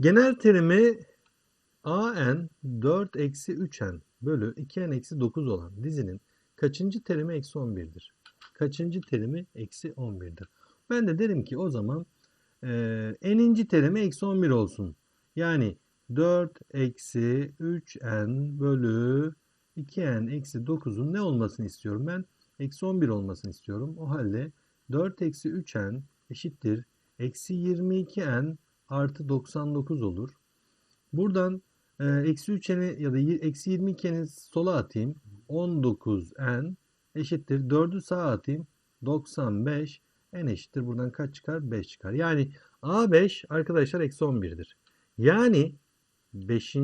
Genel terimi an 4 eksi 3n bölü 2n eksi 9 olan dizinin kaçıncı terimi eksi 11'dir? Kaçıncı terimi eksi 11'dir? Ben de derim ki o zaman e, n'inci terimi eksi 11 olsun. Yani 4 eksi 3n bölü 2n eksi 9'un ne olmasını istiyorum ben? Eksi 11 olmasını istiyorum. O halde 4 eksi 3n eşittir. Eksi 22n artı 99 olur. Buradan e, eksi 3n'i ya da eksi 22n'i sola atayım. 19n eşittir. 4'ü sağa atayım. 95 n eşittir. Buradan kaç çıkar? 5 çıkar. Yani a5 arkadaşlar eksi 11'dir. Yani 5.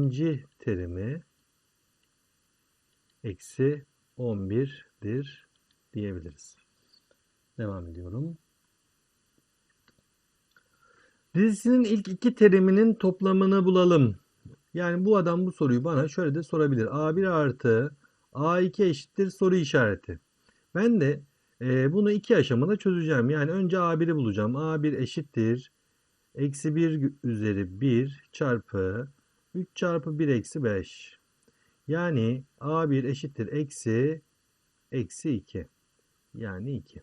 terimi eksi 11'dir diyebiliriz. Devam ediyorum. Dizisinin ilk iki teriminin toplamını bulalım. Yani bu adam bu soruyu bana şöyle de sorabilir. A1 artı A2 eşittir soru işareti. Ben de e, bunu iki aşamada çözeceğim. Yani önce A1'i bulacağım. A1 eşittir. Eksi 1 üzeri 1 çarpı 3 çarpı 1 eksi 5. Yani A1 eşittir eksi eksi 2. Yani 2.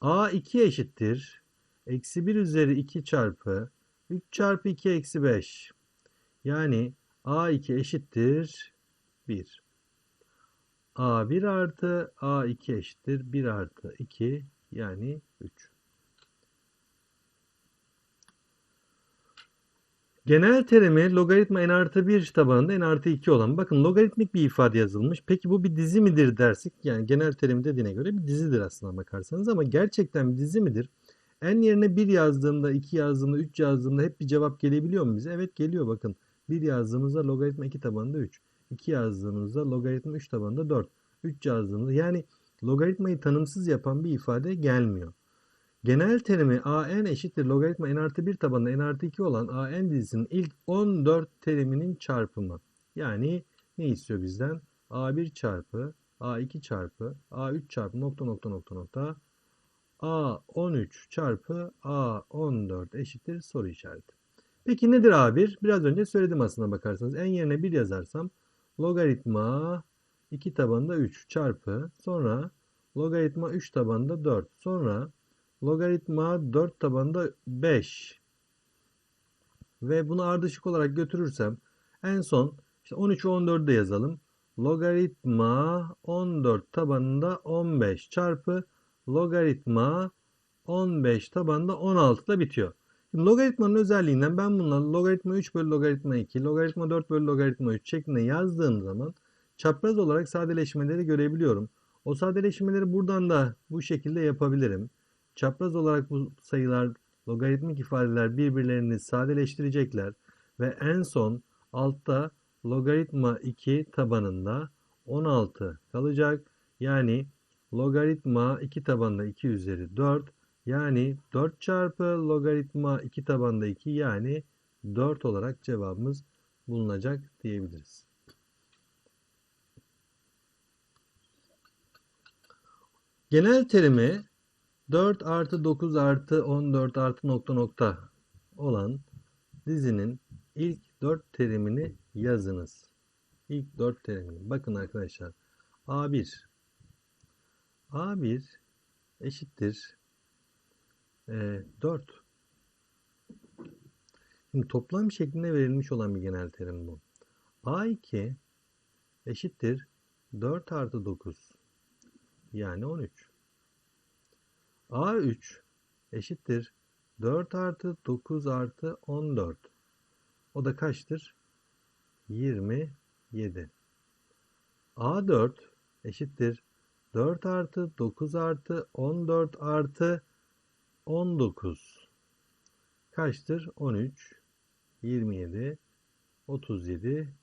A2 eşittir. Eksi 1 üzeri 2 çarpı 3 çarpı 2 eksi 5. Yani A2 eşittir 1. A1 artı A2 eşittir 1 artı 2 yani 3. Genel terimi logaritma n artı 1 tabanında n artı 2 olan. Bakın logaritmik bir ifade yazılmış. Peki bu bir dizi midir dersek yani genel terim dediğine göre bir dizidir aslında bakarsanız ama gerçekten bir dizi midir? N yerine 1 yazdığımda, 2 yazdığımda, 3 yazdığımda hep bir cevap gelebiliyor mu bize? Evet geliyor bakın. 1 yazdığımızda logaritma 2 tabanında 3. 2 yazdığımızda logaritma 3 tabanında 4. 3 yazdığımızda yani logaritmayı tanımsız yapan bir ifade gelmiyor. Genel terimi an eşittir logaritma n artı 1 tabanında n artı 2 olan an dizisinin ilk 14 teriminin çarpımı. Yani ne istiyor bizden? a1 çarpı a2 çarpı a3 çarpı nokta nokta nokta nokta a13 çarpı a14 eşittir soru işareti. Peki nedir a1? Biraz önce söyledim aslında bakarsanız. n yerine 1 yazarsam logaritma 2 tabanında 3 çarpı sonra logaritma 3 tabanında 4 sonra logaritma 4 tabanında 5 ve bunu ardışık olarak götürürsem en son işte 13 ve 14'ü de yazalım. Logaritma 14 tabanında 15 çarpı logaritma 15 tabanında 16 da bitiyor. Şimdi logaritmanın özelliğinden ben bunları logaritma 3 bölü logaritma 2, logaritma 4 bölü logaritma 3 şeklinde yazdığım zaman çapraz olarak sadeleşmeleri görebiliyorum. O sadeleşmeleri buradan da bu şekilde yapabilirim. Çapraz olarak bu sayılar, logaritmik ifadeler birbirlerini sadeleştirecekler ve en son altta logaritma 2 tabanında 16 kalacak. Yani logaritma 2 tabanında 2 üzeri 4 yani 4 çarpı logaritma 2 tabanında 2 yani 4 olarak cevabımız bulunacak diyebiliriz. Genel terimi 4 artı 9 artı 14 artı nokta nokta olan dizinin ilk 4 terimini yazınız. İlk 4 terimini. Bakın arkadaşlar. A1 A1 eşittir e, 4. Şimdi toplam şeklinde verilmiş olan bir genel terim bu. A2 eşittir 4 artı 9 yani 13. A3 eşittir 4 artı 9 artı 14. O da kaçtır? 27. A4 eşittir 4 artı 9 artı 14 artı 19. Kaçtır? 13, 27, 37,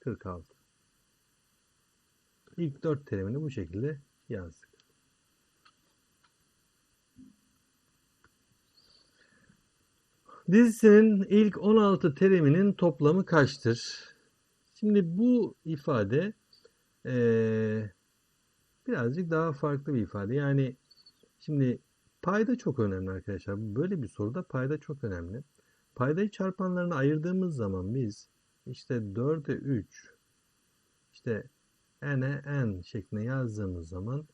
46. İlk 4 terimini bu şekilde yazdık. Dizisinin ilk 16 teriminin toplamı kaçtır? Şimdi bu ifade eee, birazcık daha farklı bir ifade. Yani şimdi payda çok önemli arkadaşlar. Böyle bir soruda payda çok önemli. paydayı çarpanlarına ayırdığımız zaman biz işte 4'e 3 işte n'e n şeklinde yazdığımız zaman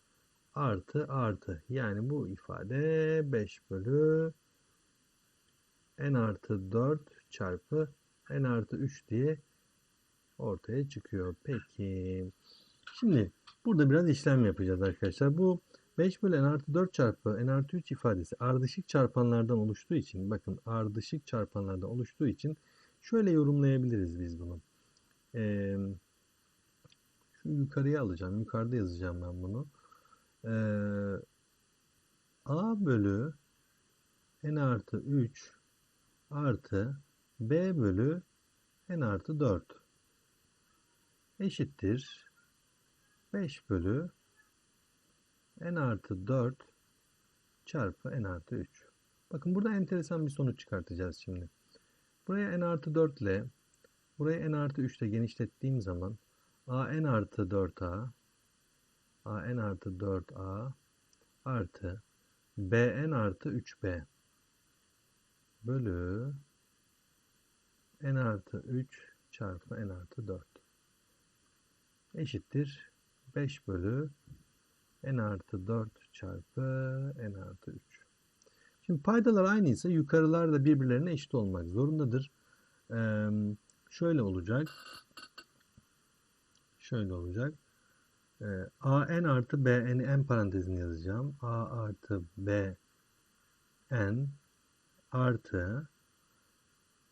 artı artı yani bu ifade 5 bölü n artı 4 çarpı n artı 3 diye ortaya çıkıyor. Peki. Şimdi burada biraz işlem yapacağız arkadaşlar. Bu 5 bölü n artı 4 çarpı n artı 3 ifadesi ardışık çarpanlardan oluştuğu için bakın ardışık çarpanlardan oluştuğu için şöyle yorumlayabiliriz biz bunu. Ee, şu yukarıya alacağım. Yukarıda yazacağım ben bunu. Ee, a bölü n artı 3 artı b bölü n artı 4 eşittir 5 bölü n artı 4 çarpı n artı 3. Bakın burada enteresan bir sonuç çıkartacağız şimdi. Buraya n artı 4 ile buraya n artı 3 ile genişlettiğim zaman a n artı 4a a n artı 4a artı b n artı 3b bölü n artı 3 çarpı n artı 4 eşittir 5 bölü n artı 4 çarpı n artı 3. Şimdi paydalar aynıysa yukarılar da birbirlerine eşit olmak zorundadır. Ee, şöyle olacak. Şöyle olacak. Ee, a n artı b n'i n parantezini yazacağım. a artı b n artı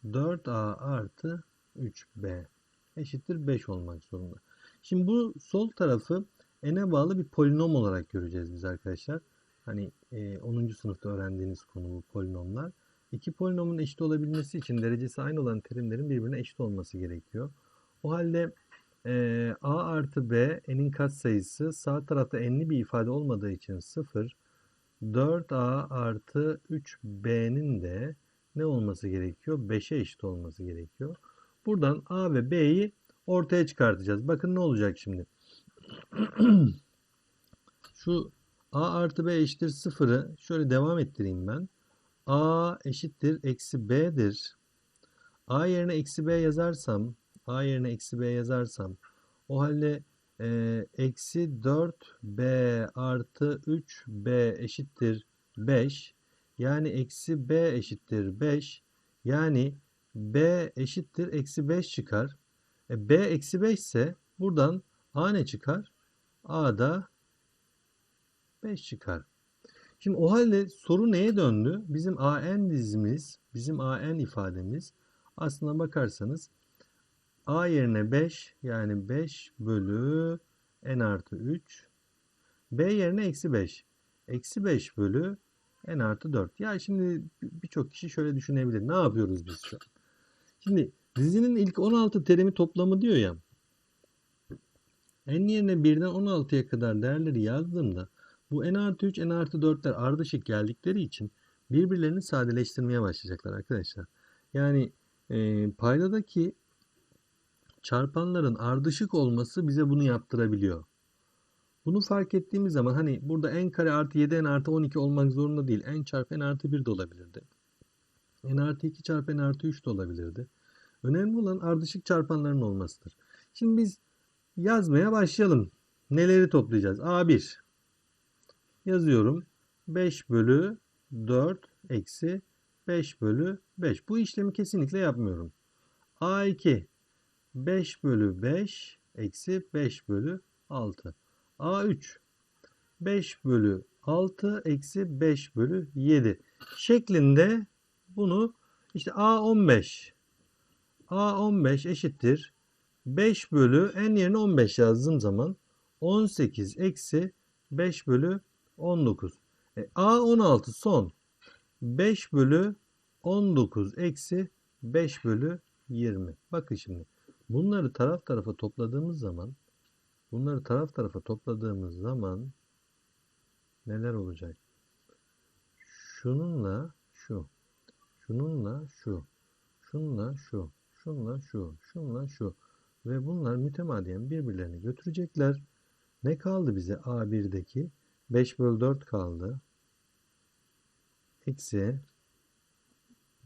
4a artı 3b eşittir 5 olmak zorunda. Şimdi bu sol tarafı n'e bağlı bir polinom olarak göreceğiz biz arkadaşlar. Hani e, 10. sınıfta öğrendiğiniz konu bu polinomlar. İki polinomun eşit olabilmesi için derecesi aynı olan terimlerin birbirine eşit olması gerekiyor. O halde e, a artı b n'in katsayısı sağ tarafta n'li bir ifade olmadığı için 0. 4a artı 3b'nin de ne olması gerekiyor? 5'e eşit olması gerekiyor. Buradan a ve b'yi ortaya çıkartacağız. Bakın ne olacak şimdi. Şu a artı b eşittir sıfırı şöyle devam ettireyim ben. a eşittir eksi b'dir. a yerine eksi b yazarsam a yerine eksi b yazarsam o halde e, eksi 4b artı 3b eşittir 5 yani eksi b eşittir 5 yani b eşittir eksi 5 çıkar. E, b eksi 5 ise buradan a ne çıkar? a da 5 çıkar. Şimdi o halde soru neye döndü? Bizim an dizimiz, bizim an ifademiz aslına bakarsanız a yerine 5 yani 5 bölü n artı 3 b yerine eksi 5 eksi 5 bölü n artı 4. Ya şimdi birçok kişi şöyle düşünebilir. Ne yapıyoruz biz şu an? Şimdi dizinin ilk 16 terimi toplamı diyor ya. n yerine 1'den 16'ya kadar değerleri yazdığımda bu n artı 3, n artı 4'ler ardışık geldikleri için birbirlerini sadeleştirmeye başlayacaklar arkadaşlar. Yani e, paydadaki çarpanların ardışık olması bize bunu yaptırabiliyor. Bunu fark ettiğimiz zaman hani burada n kare artı 7 n artı 12 olmak zorunda değil. n çarpı n artı 1 de olabilirdi. n artı 2 çarpı n artı 3 de olabilirdi. Önemli olan ardışık çarpanların olmasıdır. Şimdi biz yazmaya başlayalım. Neleri toplayacağız? A1 yazıyorum. 5 bölü 4 eksi 5 bölü 5. Bu işlemi kesinlikle yapmıyorum. A2 5 bölü 5 eksi 5 bölü 6. A3 5 bölü 6 eksi 5 bölü 7 şeklinde bunu işte A15 A15 eşittir 5 bölü n yerine 15 yazdığım zaman 18 eksi 5 bölü 19. E, A16 son 5 bölü 19 eksi 5 bölü 20. Bakın şimdi bunları taraf tarafa topladığımız zaman bunları taraf tarafa topladığımız zaman neler olacak? Şununla şu, şununla şu, şununla şu, şununla şu, şununla şu ve bunlar mütemadiyen birbirlerini götürecekler. Ne kaldı bize A1'deki? 5 bölü 4 kaldı. Eksi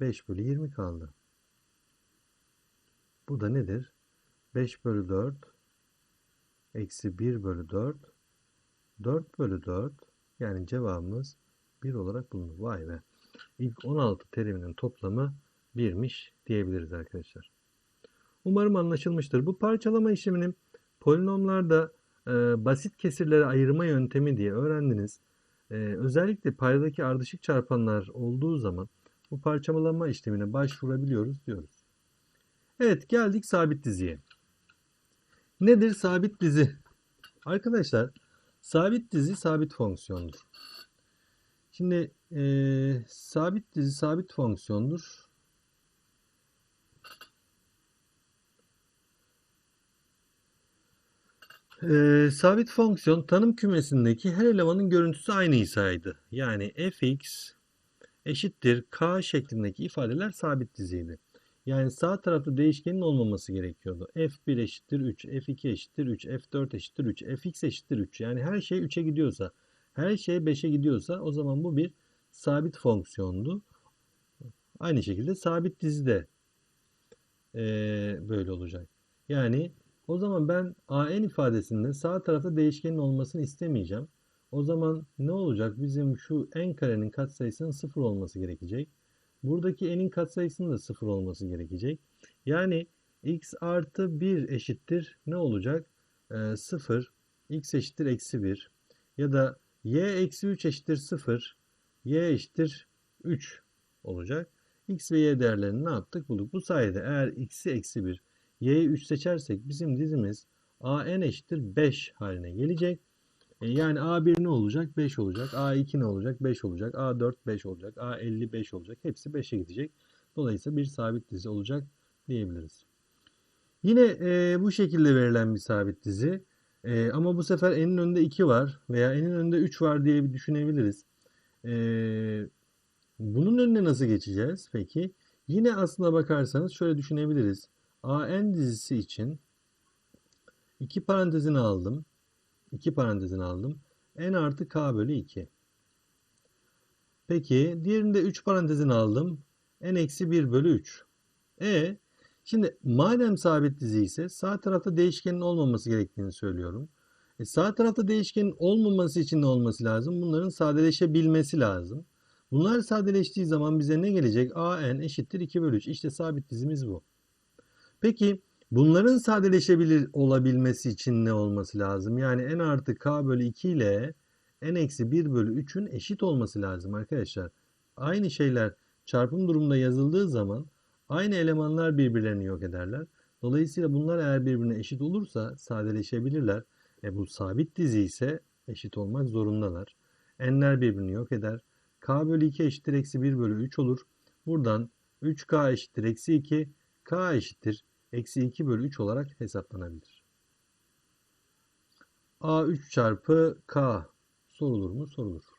5 bölü 20 kaldı. Bu da nedir? 5 bölü 4 eksi 1 bölü 4 4 bölü 4 yani cevabımız 1 olarak bulunur. Vay be. İlk 16 teriminin toplamı 1'miş diyebiliriz arkadaşlar. Umarım anlaşılmıştır. Bu parçalama işleminin polinomlarda e, basit kesirlere ayırma yöntemi diye öğrendiniz. E, özellikle paydadaki ardışık çarpanlar olduğu zaman bu parçalama işlemine başvurabiliyoruz diyoruz. Evet geldik sabit diziye. Nedir sabit dizi? Arkadaşlar sabit dizi sabit fonksiyondur. Şimdi e, sabit dizi sabit fonksiyondur. E, sabit fonksiyon tanım kümesindeki her elemanın görüntüsü aynıysaydı. Yani fx eşittir k şeklindeki ifadeler sabit diziydi. Yani sağ tarafta değişkenin olmaması gerekiyordu. f1 eşittir 3, f2 eşittir 3, f4 eşittir 3, fx eşittir 3. Yani her şey 3'e gidiyorsa, her şey 5'e gidiyorsa o zaman bu bir sabit fonksiyondu. Aynı şekilde sabit dizi de ee, böyle olacak. Yani o zaman ben an ifadesinde sağ tarafta değişkenin olmasını istemeyeceğim. O zaman ne olacak? Bizim şu n karenin katsayısının 0 olması gerekecek. Buradaki n'in katsayısının da 0 olması gerekecek. Yani x artı 1 eşittir ne olacak? Ee, 0, x eşittir eksi 1 ya da y eksi 3 eşittir 0, y eşittir 3 olacak. x ve y değerlerini ne yaptık? Bulduk. Bu sayede eğer x'i eksi 1, y'yi 3 seçersek bizim dizimiz a n eşittir 5 haline gelecek. E, yani A1 ne olacak? 5 olacak. A2 ne olacak? 5 olacak. A4 5 olacak. A50 5 olacak. Hepsi 5'e gidecek. Dolayısıyla bir sabit dizi olacak diyebiliriz. Yine e, bu şekilde verilen bir sabit dizi. E, ama bu sefer n'in önünde 2 var veya n'in önünde 3 var diye bir düşünebiliriz. E, bunun önüne nasıl geçeceğiz peki? Yine aslına bakarsanız şöyle düşünebiliriz. AN dizisi için iki parantezini aldım. 2 parantezini aldım. n artı k bölü 2. Peki diğerinde 3 parantezini aldım. n eksi 1 bölü 3. E şimdi madem sabit dizi ise sağ tarafta değişkenin olmaması gerektiğini söylüyorum. E, sağ tarafta değişkenin olmaması için ne olması lazım? Bunların sadeleşebilmesi lazım. Bunlar sadeleştiği zaman bize ne gelecek? a n eşittir 2 bölü 3. İşte sabit dizimiz bu. Peki Bunların sadeleşebilir olabilmesi için ne olması lazım? Yani n artı k bölü 2 ile n eksi 1 bölü 3'ün eşit olması lazım arkadaşlar. Aynı şeyler çarpım durumunda yazıldığı zaman aynı elemanlar birbirlerini yok ederler. Dolayısıyla bunlar eğer birbirine eşit olursa sadeleşebilirler. E bu sabit dizi ise eşit olmak zorundalar. n'ler birbirini yok eder. k bölü 2 eşittir eksi 1 bölü 3 olur. Buradan 3k eşittir eksi 2, k eşittir eksi 2 bölü 3 olarak hesaplanabilir. A3 çarpı K sorulur mu? Sorulur.